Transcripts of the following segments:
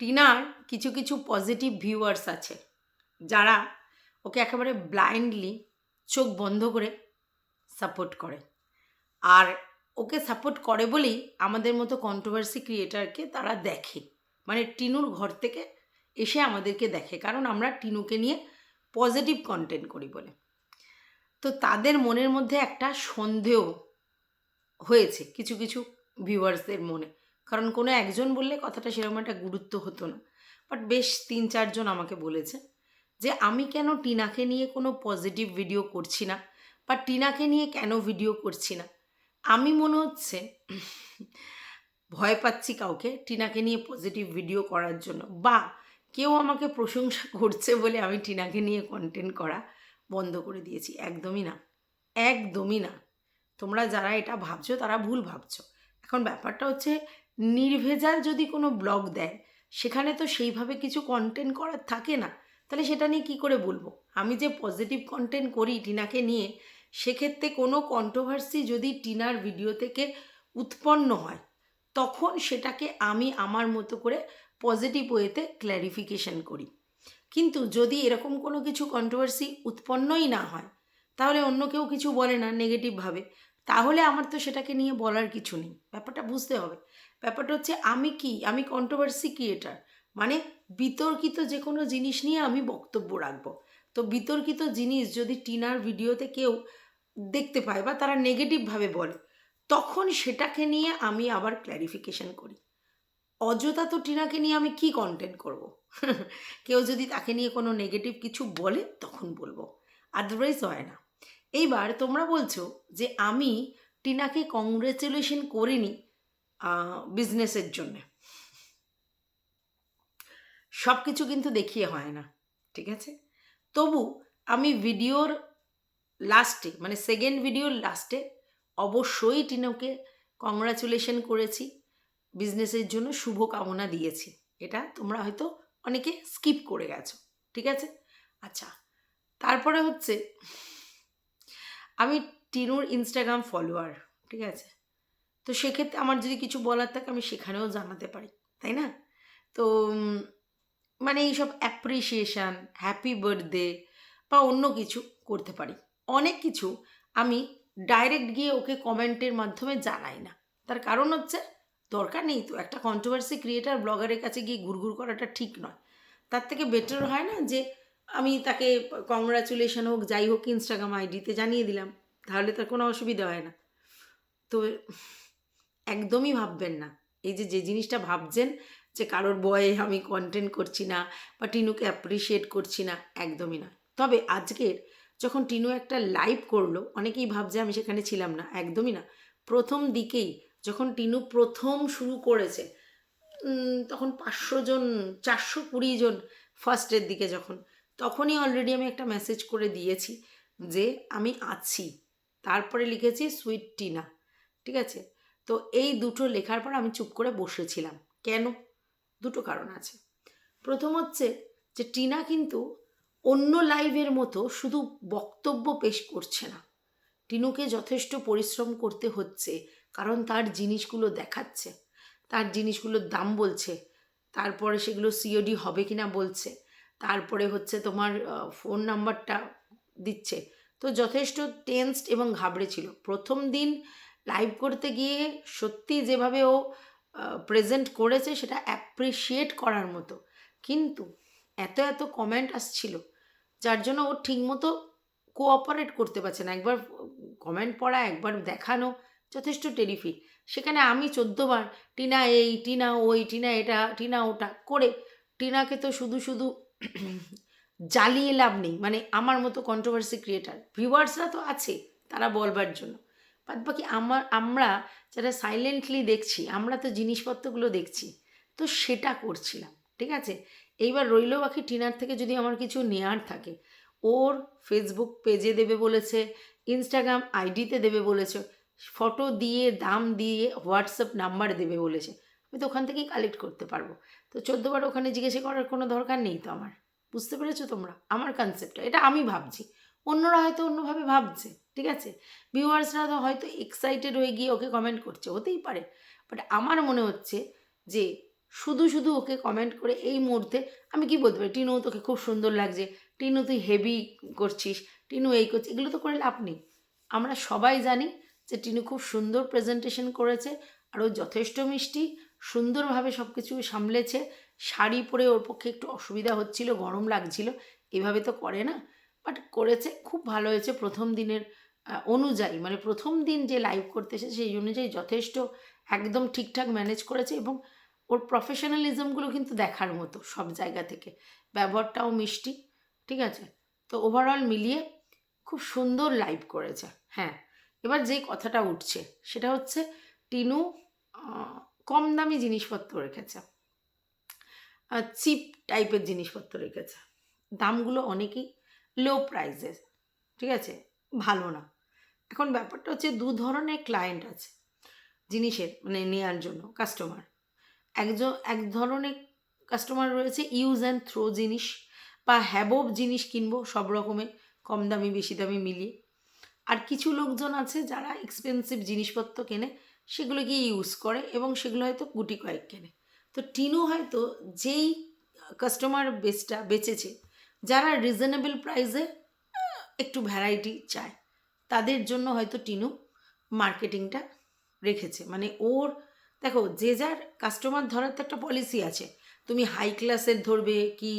টিনার কিছু কিছু পজিটিভ ভিউয়ার্স আছে, যারা ওকে একেবারে ব্লাইন্ডলি চোখ বন্ধ করে সাপোর্ট করে। আর ওকে সাপোর্ট করে বলেই আমাদের মতো কন্ট্রোভার্সি ক্রিয়েটারকে তারা দেখে। মানে টিনুর ঘর থেকে এসে আমাদেরকে দেখে, কারণ আমরা টিনুকে নিয়ে পজিটিভ কন্টেন্ট করি বলে। তো তাদের মনের মধ্যে একটা সন্দেহ হয়েছে কিছু কিছু ভিউয়ার্সদের মনে। কারণ কোনো একজন বললে কথাটা সেরকম একটা গুরুত্ব হতো না। বাট বেশ তিন চারজন আমাকে বলেছে যে, আমি কেন টিনাকে নিয়ে কোনো পজিটিভ ভিডিও করছি না? বা টিনাকে নিয়ে কেন ভিডিও করছি না? আমি মনে হচ্ছে ভয় পাচ্ছি কাউকে টিনাকে নিয়ে পজিটিভ ভিডিও করার জন্য। বা কেউ আমাকে প্রশংসা করছে বলে আমি টিনাকে নিয়ে কন্টেন্ট করা বন্ধ করে দিয়েছি। একদমই না। একদমই না। তোমরা যারা এটা ভাবছ তারা ভুল ভাবছ। এখন ব্যাপারটা হচ্ছে নির্ভেজাল যদি কোনো ব্লগ দেয়, সেখানে তো সেইভাবে কিছু কন্টেন্ট করার থাকে না। তাহলে সেটা নিয়ে কী করে বলব? আমি যে পজিটিভ কন্টেন্ট করি টিনাকে নিয়ে, সেক্ষেত্রে কোনো কন্ট্রোভার্সি যদি টিনার ভিডিও থেকে উৎপন্ন হয়, তখন সেটাকে আমি আমার মতো করে পজিটিভ ওয়েতে ক্ল্যারিফিকেশন করি। কিন্তু যদি এরকম কোনো কিছু কন্ট্রোভার্সি উৎপন্নই না হয়, তাহলে অন্য কেউ কিছু বলে না নেগেটিভভাবে তাহলে আমার তো সেটাকে নিয়ে বলার কিছু নেই। ব্যাপারটা বুঝতে হবে। ব্যাপারটা হচ্ছে আমি কি? আমি কন্ট্রোভার্সি ক্রিয়েটার মানে বিতর্কিত যে কোনো জিনিস নিয়ে আমি বক্তব্য রাখব। তো বিতর্কিত জিনিস যদি টিনার ভিডিওতে কেউ দেখতে পায় বা তারা নেগেটিভভাবে বলে, তখন সেটাকে নিয়ে আমি আবার ক্ল্যারিফিকেশন করি। অযথা তো টিনাকে নিয়ে আমি কি কন্টেন্ট করব। কেউ যদি তাকে নিয়ে কোনো নেগেটিভ কিছু বলে, তখন বলব। আদারওয়াইজ হয় না। এইবার তোমরা বলছো যে আমি টিনাকে কংগ্রেচুলেশন করিনি বিজনেসের জন্যে। সব কিছু কিন্তু দেখিয়ে হয় না, ঠিক আছে? তবু আমি ভিডিওর লাস্টে মানে সেকেন্ড ভিডিওর লাস্টে অবশ্যই টিনাকে কংগ্রাচুলেশন করেছি বিজনেসের জন্য শুভ কামনা দিয়েছি। এটা তোমরা হয়তো অনেকে স্কিপ করে গেছো, ঠিক আছে? আচ্ছা তারপরে হচ্ছে আমি টিনুর ইনস্টাগ্রাম ফলোয়ার ঠিক আছে? তো সেক্ষেত্রে আমার যদি কিছু বলার থাকে, আমি সেখানেও জানাতে পারি, তাই না? তো মানে এইসব অ্যাপ্রিসিয়েশান হ্যাপি বার্থডে বা অন্য কিছু করতে পারি। অনেক কিছু আমি ডাইরেক্ট গিয়ে ওকে কমেন্টের মাধ্যমে জানাই না। তার কারণ হচ্ছে, দরকার নেই তো। একটা কন্ট্রোভার্সি ক্রিয়েটার ব্লগারের কাছে গিয়ে ঘুরঘুর করাটা ঠিক নয়। তার থেকে বেটার হয় না যে আমি তাকে কংগ্রাচুলেশন হোক, যাই হোক ইনস্টাগ্রাম আইডিতে জানিয়ে দিলাম। তাহলে তার কোনো অসুবিধা হয় না। তো একদমই ভাববেন না। এই যে যে জিনিসটা ভাবছেন যে কারোর বয়ে আমি কন্টেন্ট করছি না বা টিনুকে অ্যাপ্রিসিয়েট করছি না, একদমই না তবে আজকের যখন টিনু একটা লাইভ করল, অনেকেই ভাবছে আমি সেখানে ছিলাম না, একদমই না। প্রথম দিকেই যখন টিনু প্রথম শুরু করেছে তখন পাঁচশো জন, চারশো কুড়ি জন ফার্স্টের দিকে যখন তখনই অলরেডি আমি একটা মেসেজ করে দিয়েছি যে আমি আছি। তারপরে লিখেছি সুইট টিনা ঠিক আছে? তো এই দুটো লেখার পর আমি চুপ করে বসেছিলাম। কেন? দুটো কারণ আছে। প্রথম হচ্ছে যে, টিনা কিন্তু অন্য লাইভের মতো শুধু বক্তব্য পেশ করছে না। টিনুকে যথেষ্ট পরিশ্রম করতে হচ্ছে, কারণ তার জিনিসগুলো দেখাচ্ছে। তার জিনিসগুলোর দাম বলছে। তারপরে সেগুলো সিওডি হবে কি না বলছে। তারপরে হচ্ছে তোমার ফোন নাম্বারটা দিচ্ছে। তো যথেষ্ট টেন্সড এবং ঘাবড়ে ছিল। প্রথম দিন লাইভ করতে গিয়ে সত্যি যেভাবে ও প্রেজেন্ট করেছে সেটা অ্যাপ্রিসিয়েট করার মতো। কিন্তু এত এত কমেন্ট আসছিল, যার জন্য ও ঠিকমতো কোঅপারেট করতে পারছে না। একবার কমেন্ট পড়া, একবার দেখানো, যথেষ্ট টেরিফিক সেখানে আমি চোদ্দোবার টিনা এই, টিনা ওই, টিনা এটা, টিনা ওটা করে, টিনাকে তো শুধু শুধু জ্বালিয়ে লাভ নেই। মানে আমার মতো কন্ট্রোভার্সি ক্রিয়েটার ভিউয়ার্সরা তো আছে, তারা বলবার জন্য। বাদ বাকি আমার, আমরা যারা সাইলেন্টলি দেখছি, আমরা তো জিনিসপত্রগুলো দেখছি, তো সেটা করছিলাম, ঠিক আছে? এইবার রইল বাকি টিনার থেকে যদি আমার কিছু নেয়ার থাকে, ওর ফেসবুক পেজে দেবে বলেছে ইনস্টাগ্রাম আইডিতে দেবে বলেছে ফটো দিয়ে, দাম দিয়ে হোয়াটসঅ্যাপ নাম্বার দেবে বলেছে। আমি তো ওখান থেকেই কালেক্ট করতে পারব। তো চোদ্দোবার ওখানে জিজ্ঞাসা করার কোনো দরকার নেই তো আমার। বুঝতে পেরেছ তোমরা? আমার কনসেপ্টটা এটা আমি ভাবছি। অন্যরা হয়তো অন্যভাবে ভাবছে, ঠিক আছে? ভিউয়ার্সরা তো হয়তো এক্সাইটেড হয়ে গিয়ে ওকে কমেন্ট করছে, হতেই পারে। বাট আমার মনে হচ্ছে যে শুধু শুধু ওকে কমেন্ট করে এই মুহূর্তে আমি কি বলতে পারি? টিনু, তোকে খুব সুন্দর লাগছে। টিনু, তুই হেভি করছিস। টিনু এই করছিস এগুলো তো করে লাভ নেই। আমরা সবাই জানি যে টিনু খুব সুন্দর প্রেজেন্টেশন করেছে। আর ও যথেষ্ট মিষ্টি। সুন্দরভাবে সব কিছু সামলেছে। শাড়ি পরে ওর পক্ষে একটু অসুবিধা হচ্ছিল, গরম লাগছিল, এভাবে তো করে না। বাট করেছে, খুব ভালো হয়েছে প্রথম দিনের অনুযায়ী। মানে প্রথম দিন যে লাইভ করতে এসেছে, সেই অনুযায়ী যথেষ্ট একদম ঠিকঠাক ম্যানেজ করেছে এবং ওর প্রফেশনালিজমগুলো কিন্তু দেখার মতো সব জায়গা থেকে। ব্যবহারটাও মিষ্টি, ঠিক আছে? তো ওভারঅল মিলিয়ে খুব সুন্দর লাইভ করেছে হ্যাঁ। এবার যে কথাটা উঠছে, সেটা হচ্ছে, টিনু কম দামি জিনিসপত্র রেখেছে। চিপ টাইপের জিনিসপত্র রেখেছে। দামগুলো অনেকই লো প্রাইসের ঠিক আছে? ভালো না। এখন ব্যাপারটা হচ্ছে দু ধরনের ক্লায়েন্ট আছে জিনিসের মানে নেয়ার জন্য কাস্টমার একজন, এক ধরনের কাস্টমার রয়েছে ইউজ অ্যান্ড থ্রো জিনিস বা হ্যাবব জিনিস কিনবো, সব রকমের কম দামি, বেশি দামি মিলিয়ে। আর কিছু লোকজন আছে যারা এক্সপেন্সিভ জিনিসপত্র কেনে সেগুলোকে ইউজ করে এবং সেগুলো হয়তো গুটি কয়েক কেনে। তো টিনু হয়তো যেই কাস্টমার বেসটা বেচেছে, যারা রিজনেবল প্রাইসে একটু ভ্যারাইটি চায়, তাদের জন্য হয়তো টিনু মার্কেটিংটা রেখেছে। মানে ওর, দেখো, যে যার কাস্টমার ধরার তো একটা পলিসি আছে। তুমি হাই ক্লাসের ধরবে কি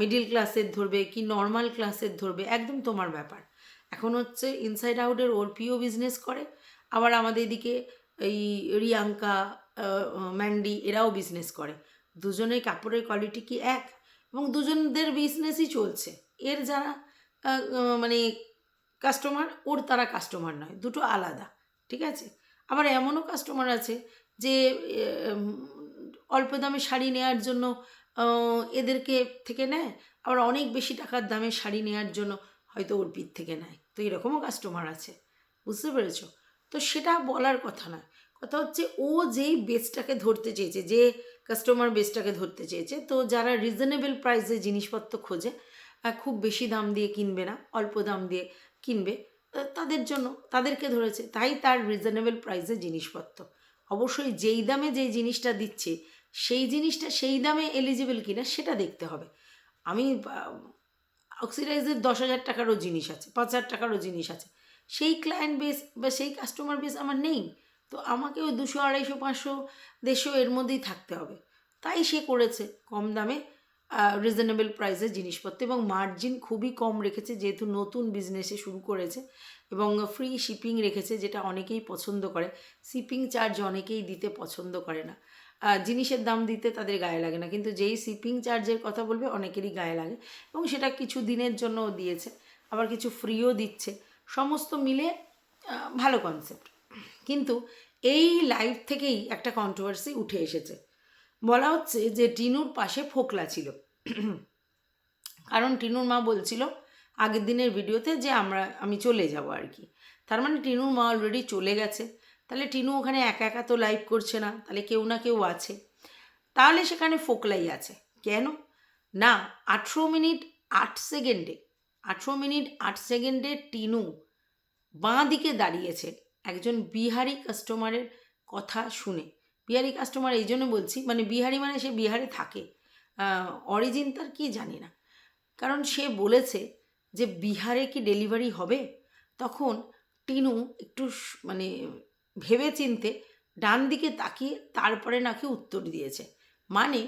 মিডিল ক্লাসের ধরবে কি নর্মাল ক্লাসের ধরবে, একদম তোমার ব্যাপার। এখন হচ্ছে ইনসাইড আউটের ওর পিও বিজনেস করে, আবার আমাদের এদিকে এই রিয়াঙ্কা ম্যান্ডি এরাও বিজনেস করে। দুজনের কাপড়ের কোয়ালিটি কি এক? এবং দুজনদের বিজনেসই চলছে। এর যারা মানে কাস্টমার ওর তারা কাস্টমার নয়, দুটো আলাদা, ঠিক আছে? আবার এমনও কাস্টমার আছে যে অল্প দামে শাড়ি নেওয়ার জন্য এদেরকে থেকে নেয়, আবার অনেক বেশি টাকার দামে শাড়ি নেওয়ার জন্য হয়তো অর্পিত থেকে নেয়। তো এরকমও কাস্টমার আছে, বুঝতে পেরেছ? তো সেটা বলার কথা নয় কথা হচ্ছে ও যেই বেসটাকে ধরতে চেয়েছে, যে কাস্টমার বেসটাকে ধরতে চেয়েছে, তো যারা রিজনেবল প্রাইসে জিনিসপত্র খোঁজে খুব বেশি দাম দিয়ে কিনবে না, অল্প দাম দিয়ে কিনবে তাদের জন্য, তাদেরকে ধরেছে, তাই তার রিজনেবল প্রাইসে জিনিসপত্র। অবশ্যই যেই দামে যেই জিনিসটা দিচ্ছে, সেই জিনিসটা সেই দামে এলিজিবল কিনা সেটা দেখতে হবে। আমি অক্সিডাইজের দশ হাজার টাকারও জিনিস আছে, পাঁচ হাজার টাকারও জিনিস আছে সেই ক্লায়েন্ট বেস বা সেই কাস্টমার বেস আমার নেই। তো আমাকে ওই দুশো, আড়াইশো, পাঁচশো, দেড়শো এর মধ্যেই থাকতে হবে। তাই সে করেছে কম দামে রিজনেবল প্রাইসের জিনিসপত্র এবং মার্জিন খুবই কম রেখেছে, যেহেতু নতুন বিজনেসে শুরু করেছে এবং ফ্রি শিপিং রেখেছে, যেটা অনেকেই পছন্দ করে। শিপিং চার্জ অনেকেই দিতে পছন্দ করে না। জিনিসের দাম দিতে তাদের গায়ে লাগে না, কিন্তু যেই শিপিং চার্জের কথা বলবে, অনেকেরই গায়ে লাগে এবং সেটা কিছু দিনের জন্য দিয়েছে, আবার কিছু ফ্রিও দিচ্ছে। সমস্ত মিলে ভালো কনসেপ্ট কিন্তু এই লাইভ থেকেই একটা কন্ট্রোভার্সি উঠে এসেছে। বলা হচ্ছে যে টিনুর পাশে ফোকলা ছিল। কারণ টিনুর মা বলছিল আগের দিনের ভিডিওতে যে আমরা, আমি চলে যাব আর কি। তার মানে টিনুর মা অলরেডি চলে গেছে। তাহলে টিনু ওখানে একা একা তো লাইভ করছে না, তাহলে কেউ না কেউ আছে। তাহলে সেখানে ফোকলাই আছে। কেন? না, আঠেরো মিনিট আট সেকেন্ডে আঠেরো মিনিট আট সেকেন্ডে টিনু বাঁ দিকে দাঁড়িয়েছে। একজন বিহারি কাস্টমারের কথা শুনে। বিহারি কাস্টমার এই জন্য বলছি মানে বিহারি মানে সে বিহারে থাকে। অরিজিন তার কি জানি না। কারণ সে বলেছে যে বিহারে কি ডেলিভারি হবে? তখন টিনু একটু মানে ভেবে চিনতে ডান দিকে তাকিয়ে তারপরে নাকি উত্তর দিয়েছে। মানে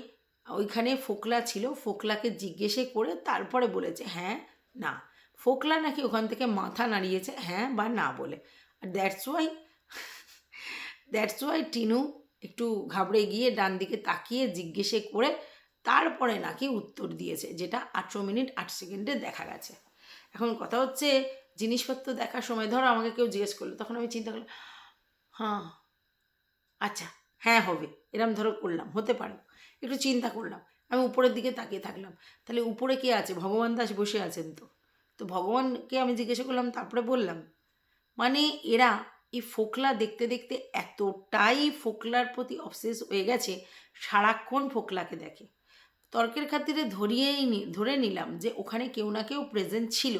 ওইখানে ফোকলা ছিল, ফোকলাকে জিজ্ঞেসে করে তারপরে বলেছে হ্যাঁ না, ফোকলা নাকি ওখান থেকে মাথা নাড়িয়েছে হ্যাঁ বা না বলে। আর that's why that's why Tinu একটু ঘাবড়ে গিয়ে ডান দিকে তাকিয়ে জিজ্ঞেসে করে তারপরে নাকি উত্তর দিয়েছে, যেটা আঠেরো মিনিট আট সেকেন্ডে দেখা গেছে। এখন কথা হচ্ছে, জিনিসপত্র দেখার সময় ধরো আমাকে কেউ জিজ্ঞেস করল, তখন আমি চিন্তা করলাম হ্যাঁ আচ্ছা হ্যাঁ হবে, এরম ধরো করলাম, হতে পারে একটু চিন্তা করলাম। আমি উপরের দিকে তাকিয়ে থাকলাম। তাহলে উপরে কে আছে? ভগবান দাস বসে আছেন তো। তো ভগবানকে আমি জিজ্ঞাসা করলাম, তারপরে বললাম মানে এরা এই ফোকলা দেখতে দেখতে এতটাই ফোকলার প্রতি অবসেস হয়ে গেছে, সারাক্ষণ ফোকলাকে দেখে। তর্কের খাতিরে ধরিয়েই নি, ধরে নিলাম যে ওখানে কেউ না কেউ প্রেজেন্ট ছিল।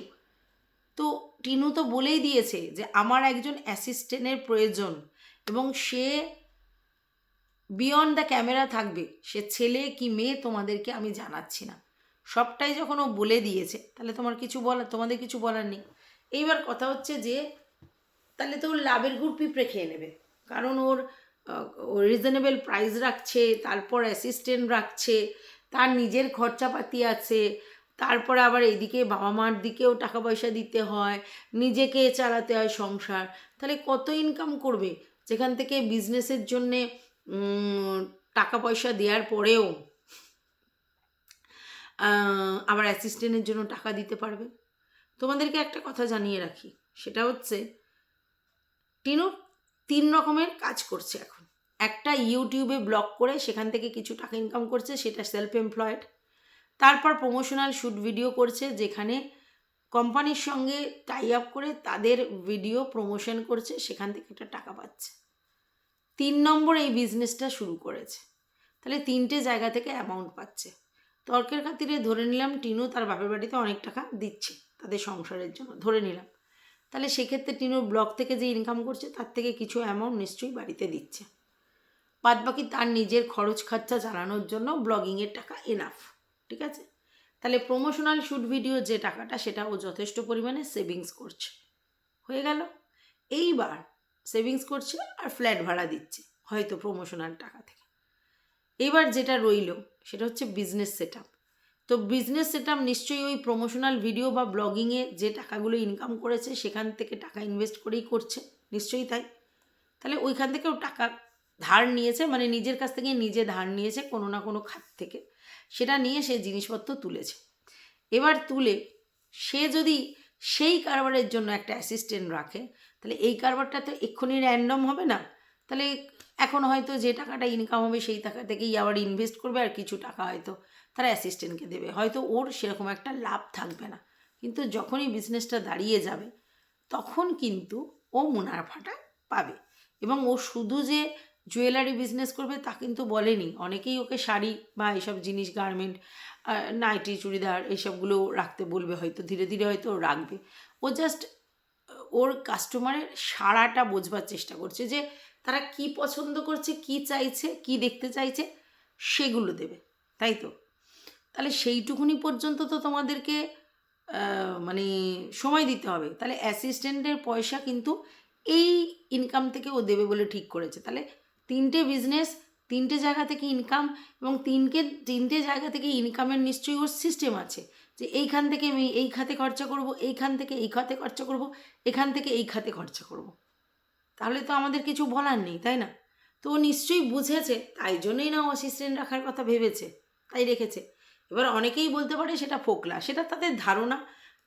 তো টিনু তো বলেই দিয়েছে যে আমার একজন অ্যাসিস্ট্যান্টের প্রয়োজন এবং সে বিয়ন্ড দ্য ক্যামেরা থাকবে। সে ছেলে কি মেয়ে তোমাদেরকে আমি জানাচ্ছি না। সবটাই যখন ও বলে দিয়েছে, তাহলে তোমার কিছু বলার, তোমাদের কিছু বলার নেই। এইবার কথা হচ্ছে যে, তাহলে তো ওর লাভের গুড় পিঁপড়ে খেয়ে নেবে। কারণ ওর রিজনেবল প্রাইস রাখছে, তারপর অ্যাসিস্ট্যান্ট রাখছে, তার নিজের খরচাপাতি আছে, তারপরে আবার এদিকে বাবা মার দিকেও টাকা পয়সা দিতে হয়, নিজেকে চালাতে হয় সংসার। তাহলে কত ইনকাম করবে? যেখান থেকে বিজনেসের জন্যে টাকা পয়সা দেওয়ার পরেও আবার অ্যাসিস্ট্যান্টের জন্য টাকা দিতে পারবে। তোমাদেরকে একটা কথা জানিয়ে রাখি, সেটা হচ্ছে, টিনু তিন রকমের কাজ করছে এখন। একটা ইউটিউবে ব্লগ করে সেখান থেকে কিছু টাকা ইনকাম করছে, সেটা সেলফ এমপ্লয়েড তারপর প্রমোশনাল শ্যুট ভিডিও করছে, যেখানে কোম্পানির সঙ্গে টাই আপ করে তাদের ভিডিও প্রমোশন করছে, সেখান থেকে একটা টাকা পাচ্ছে। তিন নম্বর এই বিজনেসটা শুরু করেছে। তাহলে তিনটে জায়গা থেকে অ্যামাউন্ট পাচ্ছে। তর্কের খাতিরে ধরে নিলাম, টিনু তার বাপের বাড়িতে অনেক টাকা দিচ্ছে তাদের সংসারের জন্য, ধরে নিলাম। তাহলে সেক্ষেত্রে টিনুর ব্লগ থেকে যে ইনকাম করছে, তার থেকে কিছু অ্যামাউন্ট নিশ্চয়ই বাড়িতে দিচ্ছে। বাদ বাকি তার নিজের খরচ খরচা চালানোর জন্য ব্লগিংয়ের টাকা এনাফ ঠিক আছে? তাহলে প্রমোশনাল শ্যুট ভিডিও যে টাকাটা, সেটা ও যথেষ্ট পরিমাণে সেভিংস করছে। হয়ে গেল। এইবার সেভিংস করছে আর ফ্ল্যাট ভাড়া দিচ্ছে, হয়তো প্রমোশনাল টাকা থেকে। এবার যেটা রইল, সেটা হচ্ছে বিজনেস সেট তো বিজনেস সেট নিশ্চয়ই ওই প্রমোশনাল ভিডিও বা ব্লগিংয়ে যে টাকাগুলো ইনকাম করেছে, সেখান থেকে টাকা ইনভেস্ট করেই করছে, নিশ্চয়ই তাই? তাহলে ওইখান থেকেও টাকা ধার নিয়েছে মানে নিজের কাছ থেকে নিজে ধার নিয়েছে কোনো না কোনো খাত থেকে। সেটা নিয়ে সে জিনিসপত্র তুলেছে। এবার তুলে সে যদি সেই কারবারের জন্য একটা অ্যাসিস্ট্যান্ট রাখে তাহলে এই কারবারটা তো এক্ষুনি র্যান্ডম হবে না। তাহলে এখন হয়তো যে টাকাটা ইনকাম হবে সেই টাকা থেকেই আবার ইনভেস্ট করবে আর কিছু টাকা হয়তো তারা অ্যাসিস্ট্যান্টকে দেবে। হয়তো ওর সেরকম একটা লাভ থাকবে না। কিন্তু যখনই বিজনেসটা দাঁড়িয়ে যাবে, তখন কিন্তু ও মুনাফাটা পাবে। এবং ও শুধু যে জুয়েলারি বিজনেস করবে তা কিন্তু বলেনি। অনেকেই ওকে শাড়ি বা এইসব জিনিস গার্মেন্ট নাইটি, চুড়িদার, এইসবগুলো রাখতে বলবে হয়তো। ধীরে ধীরে হয়তো রাখবে। ও জাস্ট ওর কাস্টমারের সারাটা বোঝবার চেষ্টা করছে যে তারা কি পছন্দ করছে, কি চাইছে, কি দেখতে চাইছে, সেগুলো দেবে, তাই তো? তাহলে সেইটুকুনি পর্যন্ত তো তোমাদেরকে মানে সময় দিতে হবে। তাহলে অ্যাসিস্ট্যান্টের পয়সা কিন্তু এই ইনকাম থেকে ও দেবে বলে ঠিক করেছে। তাহলে তিনটে বিজনেস তিনটে জায়গা থেকে ইনকাম এবং তিনকে তিনটে জায়গা থেকে ইনকামের নিশ্চয়ই ওর সিস্টেম আছে। যে এইখান থেকে আমি এই খাতে খরচা করব, এইখান থেকে এই খাতে খরচা করব, এখান থেকে এই খাতে খরচা করব। তাহলে তো আমাদের কিছু বলার নেই, তাই না? তো ও নিশ্চয়ই বুঝেছে, তাই জন্যই না অ্যাসিস্ট্যান্ট রাখার কথা ভেবেছে, তাই রেখেছে। এবার অনেকেই বলতে পারে সেটা ফোকলা, সেটা তাদের ধারণা,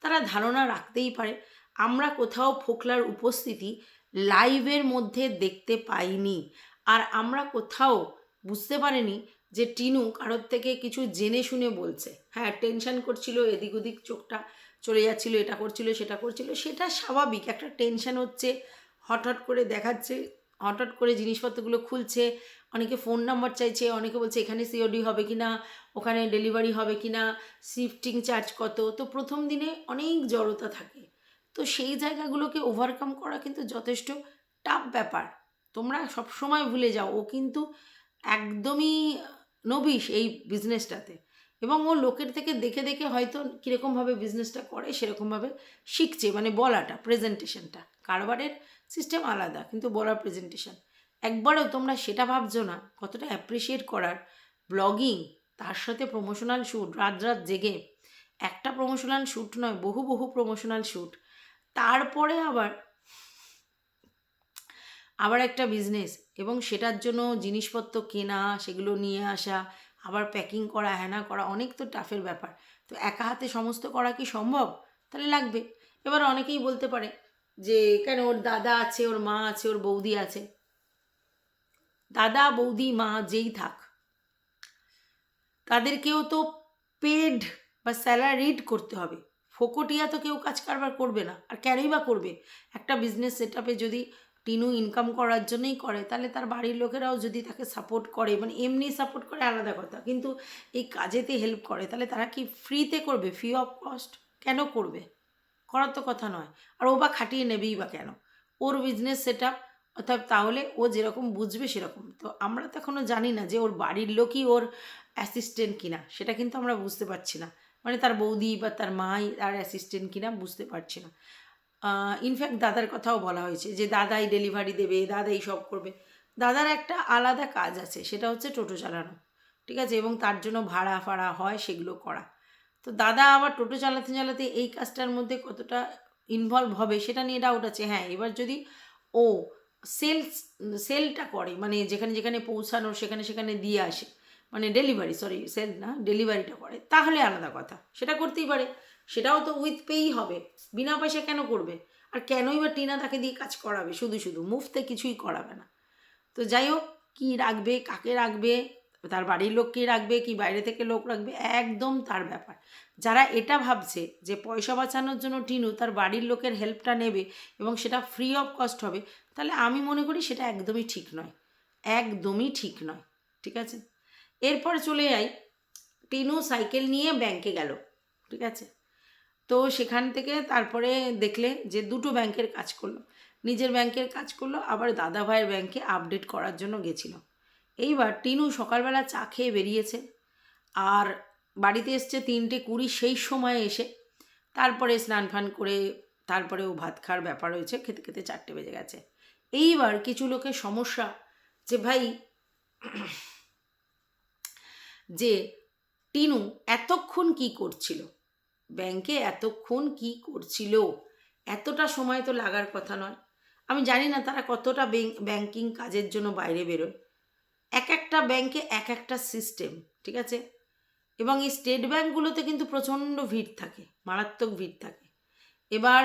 তারা ধারণা রাখতেই পারে। আমরা কোথাও ফোকলার উপস্থিতি লাইভের মধ্যে দেখতে পাইনি, আর আমরা কোথাও বুঝতে পারিনি যে টিনু কারোর থেকে কিছু জেনে শুনে বলছে। হ্যাঁ টেনশন করছিল, এদিক ওদিক চোখটা চলে যাচ্ছিল, এটা করছিল, সেটা করছিল, সেটা স্বাভাবিক। একটা টেনশন হচ্ছে, হঠাৎ করে দেখাচ্ছে, হঠাৎ করে জিনিসপত্রগুলো খুলছে, অনেকে ফোন নাম্বার চাইছে, অনেকে বলছে এখানে সিওডি হবে কি না ওখানে ডেলিভারি হবে কি না শিফটিং চার্জ কত? তো প্রথম দিনে অনেক জড়তা থাকে। তো সেই জায়গাগুলোকে ওভারকাম করা কিন্তু যথেষ্ট টাফ ব্যাপার। তোমরা সব সময় ভুলে যাও, ও কিন্তু একদমই নবিশ এই বিজনেসটাতে এবং ও লোকের থেকে দেখে দেখে হয়তো কীরকমভাবে বিজনেসটা করে, সেরকমভাবে শিখছে মানে বলাটা প্রেজেন্টেশনটা কারবারের সিস্টেম আলাদা, কিন্তু বলার প্রেজেন্টেশন একবারও তোমরা সেটা ভাবছ না, কতটা অ্যাপ্রিসিয়েট করার ব্লগিং তার সাথে প্রমোশনাল শ্যুট রাত রাত জেগে। একটা প্রমোশনাল শ্যুট নয়, বহু বহু প্রমোশনাল শ্যুট তারপরে আবার আবার একটা বিজনেস এবং সেটার জন্য জিনিসপত্র কেনা, সেগুলো নিয়ে আসা, আবার প্যাকিং করা, হ্যানা করা অনেক তো টাফের ব্যাপার। তো একা হাতে সমস্ত করা কি সম্ভব? তাহলে লাগবে। এবার অনেকেই বলতে পারে যে, কেন ওর দাদা আছে, ওর মা আছে, ওর বৌদি আছে? দাদা, বৌদি, মা যেই থাক। তাদেরকেও তো পেড বা স্যালারিড করতে হবে। ফোকটিয়া তো কেউ কাজ কারবার করবে না। আর কেনই বা করবে? একটা বিজনেস সেট যদি টিনু ইনকাম করার জন্যই করে, তাহলে তার বাড়ির লোকেরাও যদি তাকে সাপোর্ট করে মানে এমনি সাপোর্ট করে আলাদা কথা। কিন্তু এই কাজেতে হেল্প করে, তাহলে তারা কি ফ্রিতে করবে? ফ্রি অফ কস্ট কেন করবে? করার তো কথা নয়। আর ও বা খাটিয়ে নেবেই বা কেন? ওর বিজনেস সেট অর্থাৎ তাহলে ও যেরকম বুঝবে সেরকম। তো আমরা তো এখনও জানি না যে ওর বাড়ির লোকই ওর অ্যাসিস্ট্যান্ট কিনা, সেটা কিন্তু আমরা বুঝতে পারছি না। মানে তার বৌদি বা তার মাই তার অ্যাসিস্ট্যান্ট কিনা বুঝতে পারছি না। ইনফ্যাক্ট দাদার কথাও বলা হয়েছে যে, দাদাই ডেলিভারি দেবে, দাদাই সব করবে। দাদার একটা আলাদা কাজ আছে, সেটা হচ্ছে টোটো চালানো, ঠিক আছে? এবং তার জন্য ভাড়া ফাড়া হয়, সেগুলো করা। তো দাদা আবার টোটো চালাতে চালাতে এই কাজটার মধ্যে কতটা ইনভলভ হবে, সেটা নিয়ে ডাউট আছে। হ্যাঁ এবার যদি ও সেলস সেলটা করে মানে যেখানে যেখানে পৌঁছানো, সেখানে সেখানে দিয়ে আসে মানে ডেলিভারি সরি সেল না ডেলিভারিটা করে, তাহলে আলাদা কথা। সেটা করতেই পারে। সেটাও তো উইথ পেই হবে। বিনা পয়সা কেন করবে? আর কেনই বা টিনা তাকে দিয়ে কাজ করাবে? শুধু শুধু মুফতে কিছুই করাবে না। তো যাই হোক, কী রাখবে, কাকে রাখবে, তার বাড়ির লোককে রাখবে, কি বাইরে থেকে লোক রাখবে, একদম তার ব্যাপার। যারা এটা ভাবছে যে পয়সা বাঁচানোর জন্য টিনু তার বাড়ির লোকের হেল্পটা নেবে এবং সেটা ফ্রি অফ কস্ট হবে, তাহলে আমি মনে করি সেটা একদমই ঠিক নয়। একদমই ঠিক নয়। ঠিক আছে? এরপর চলে যাই। টিনু সাইকেল নিয়ে ব্যাংকে গেল। ঠিক আছে? তো সেখান থেকে তারপরে দেখলে যে দুটো ব্যাংকের কাজ করল। নিজের ব্যাংকের কাজ করল, আবার দাদা ভাইয়ের ব্যাংকে আপডেট করার জন্য গেছিল। এইবার টিনু সকালবেলা চা খেয়ে বেরিয়েছে। আর বাড়িতে এসছে তিনটে কুড়ি সেই সময় এসে তারপরে স্নান ফান করে তারপরে ও ভাত খাওয়ার ব্যাপার হয়েছে খেতে খেতে চারটে বেজে গেছে। এইবার কিছু লোকের সমস্যা যে ভাই, যে টিনু এতক্ষণ কি করছিল? ব্যাংকে এতক্ষণ কি করছিল? এতটা সময় তো লাগার কথা নয়। আমি জানি না তারা কতটা ব্যাংকিং কাজের জন্য বাইরে বেরোয়। এক একটা ব্যাংকে এক একটা সিস্টেম, ঠিক আছে? এবং এই স্টেট ব্যাঙ্কগুলোতে কিন্তু প্রচণ্ড ভিড় থাকে, মারাত্মক ভিড় থাকে। এবার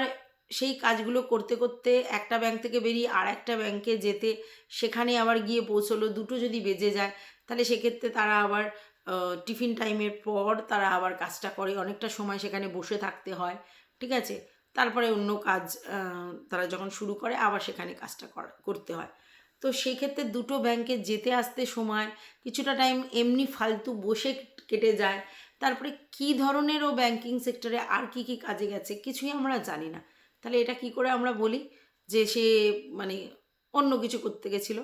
সেই কাজগুলো করতে করতে একটা ব্যাংক থেকে বেরিয়ে আর একটা ব্যাংকে যেতে, সেখানে আবার গিয়ে পৌঁছলো, দুটো যদি বেজে যায়, তাহলে সেক্ষেত্রে তারা আবার টিফিন টাইমের পর তারা আবার কাজটা করে। অনেকটা সময় সেখানে বসে থাকতে হয়, ঠিক আছে? তারপরে অন্য কাজ তারা যখন শুরু করে, আবার সেখানে কাজটা করতে হয়। তো সেই ক্ষেত্রে দুটো ব্যাংকে যেতে আসতে সময়, কিছুটা টাইম এমনি ফালতু বসে কেটে যায়। তারপরে কি ধরনের ও ব্যাংকিং সেক্টরে আর কি কি কাজে গেছে, কিছুই আমরা জানি না। তাহলে এটা কি করে আমরা বলি যে সে মানে অন্য কিছু করতে গেছিল?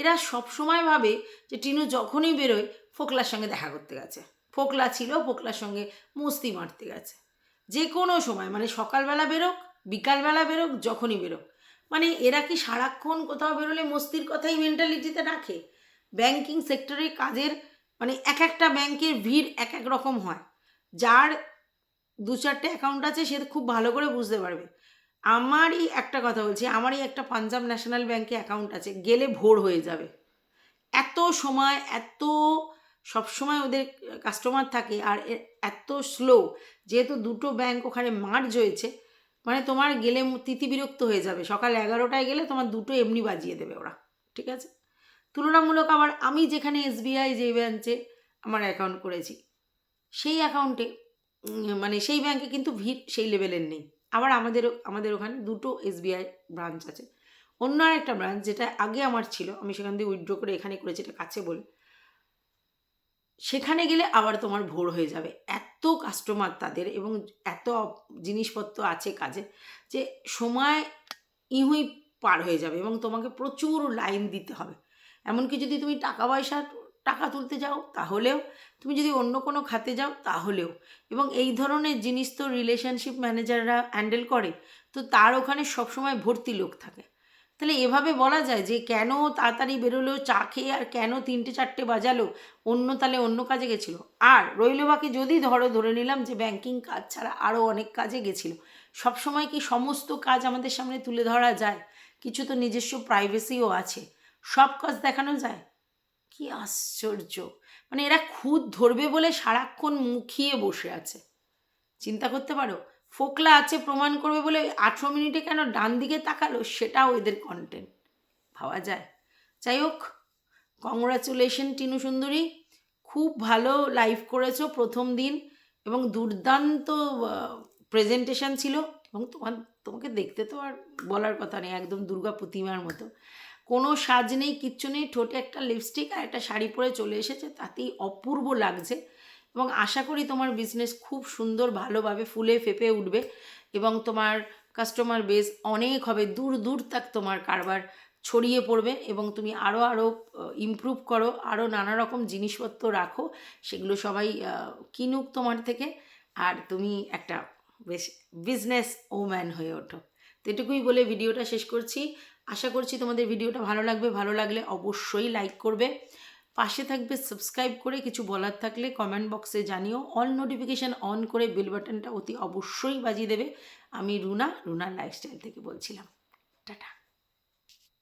এরা সব সময় ভাবে যে টিনু যখনই বেরোয় ফোকলার সঙ্গে দেখা করতে গেছে। ফোকলা ছিল, ফোকলার সঙ্গে মস্তি মারতে গেছে। যে কোনো সময় মানে সকালবেলা বেরোক, বিকালবেলা বেরোক, যখনই বেরোক। মানে এরা কি সারাক্ষণ কোথাও বেরোলে মস্তির কথাই মেন্টালিটিতে রাখে? ব্যাংকিং সেক্টরে কাজের মানে এক একটা ব্যাংকের ভিড় এক এক রকম হয়। যার দু চারটে অ্যাকাউন্ট আছে, সে খুব ভালো করে বুঝতে পারবে। আমারই একটা কথা বলছি, আমারই একটা পাঞ্জাব ন্যাশনাল ব্যাংকে অ্যাকাউন্ট আছে, গেলে ভোর হয়ে যাবে। এত সময়, এত সবসময় ওদের কাস্টমার থাকে আর এত স্লো যেহেতু দুটো ব্যাংক ওখানে মার্জ হয়েছে মানে তোমার গেলে তিথি বিরক্ত হয়ে যাবে। সকাল এগারোটায় গেলে তোমার দুটো এমনি বাজিয়ে দেবে ওরা, ঠিক আছে? তুলনামূলক আবার আমি যেখানে এসবিআই যে ব্রাঞ্চে আমার অ্যাকাউন্ট করেছি, সেই অ্যাকাউন্টে মানে সেই ব্যাংকে কিন্তু ভিড় সেই লেভেলের নেই। আবার আমাদের আমাদের ওখানে দুটো এসবিআই ব্রাঞ্চ আছে। অন্য আর একটা ব্রাঞ্চ যেটা আগে আমার ছিল, আমি সেখান দিয়ে উইথড্র করে এখানে করেছি, এটা কাছে বলে। সেখানে গেলে আবার তোমার ভোর হয়ে যাবে। এত কাস্টমার তাদের এবং এত জিনিসপত্র আছে কাজে যে সময় ইহুই পার হয়ে যাবে এবং তোমাকে প্রচুর লাইন দিতে হবে। এমনকি যদি তুমি টাকা পয়সা টাকা তুলতে যাও তাহলেও, তুমি যদি অন্য কোনো খাতে যাও তাহলেও এবং এই ধরনের জিনিস তো রিলেশনশিপ ম্যানেজাররা হ্যান্ডেল করে, তো তার ওখানে সবসময় ভর্তি লোক থাকে। তাহলে এভাবে বলা যায় যে কেন তাড়াতাড়ি বেরোলো, চা খেয়ে আর কেন তিনটে চারটে বাজালো? অন্য তাহলে অন্য কাজে গেছিল। আর রইল বাকি যদি ধরো, ধরে নিলাম যে ব্যাংকিং কাজ ছাড়া আরও অনেক কাজে গেছিল। সবসময় কি সমস্ত কাজ আমাদের সামনে তুলে ধরা যায়? কিছু তো নিজস্ব প্রাইভেসিও আছে। সব কাজ দেখানো যায়? কি আশ্চর্য! মানে এরা খুদ ধরবে বলে সারাক্ষণ মুখিয়ে বসে আছে। চিন্তা করতে পারো? ফোকলা আছে প্রমাণ করবে বলে আঠেরো মিনিটে কেন ডান দিকে তাকালো সেটাও এদের কন্টেন্ট ভাবা যায়। যাই হোক কংগ্রাচুলেশন টিনু সুন্দরী। খুব ভালো লাইভ করেছ প্রথম দিন এবং দুর্দান্ত প্রেজেন্টেশন ছিল এবং তোমার তোমাকে দেখতে তো আর বলার কথা নেই, একদম দুর্গা প্রতিমার মতো। কোনো সাজ নেই, কিচ্ছু নেই, ঠোঁটে একটা লিপস্টিক আর একটা শাড়ি পরে চলে এসেছে, তাতেই অপূর্ব লাগছে। এবং আশা করি তোমার বিজনেস খুব সুন্দর, ভালোভাবে ফুলে ফেপে উঠবে এবং তোমার কাস্টমার বেস অনেক হবে। দূর দূর তাক তোমার কারবার ছড়িয়ে পড়বে এবং তুমি আরও আরও ইমপ্রুভ করো আরও নানা রকম জিনিসপত্র রাখো, সেগুলো সবাই কিনুক তোমার থেকে। আর তুমি একটা বেশ বিজনেস ওম্যান হয়ে ওঠো। তো এটুকুই বলে ভিডিওটা শেষ করছি। আশা করছি তোমাদের ভিডিওটা ভালো লাগবে। ভালো লাগলে অবশ্যই লাইক করবে। পাশে থাকবে সাবস্ক্রাইব করে কিছু বলার থাকলে কমেন্ট বক্সে জানিও। অল নোটিফিকেশান অন করে বেল বাটনটা অতি অবশ্যই বাজিয়ে দেবে। আমি রুনা, রুনার লাইফস্টাইল থেকে বলছিলাম। টাটা।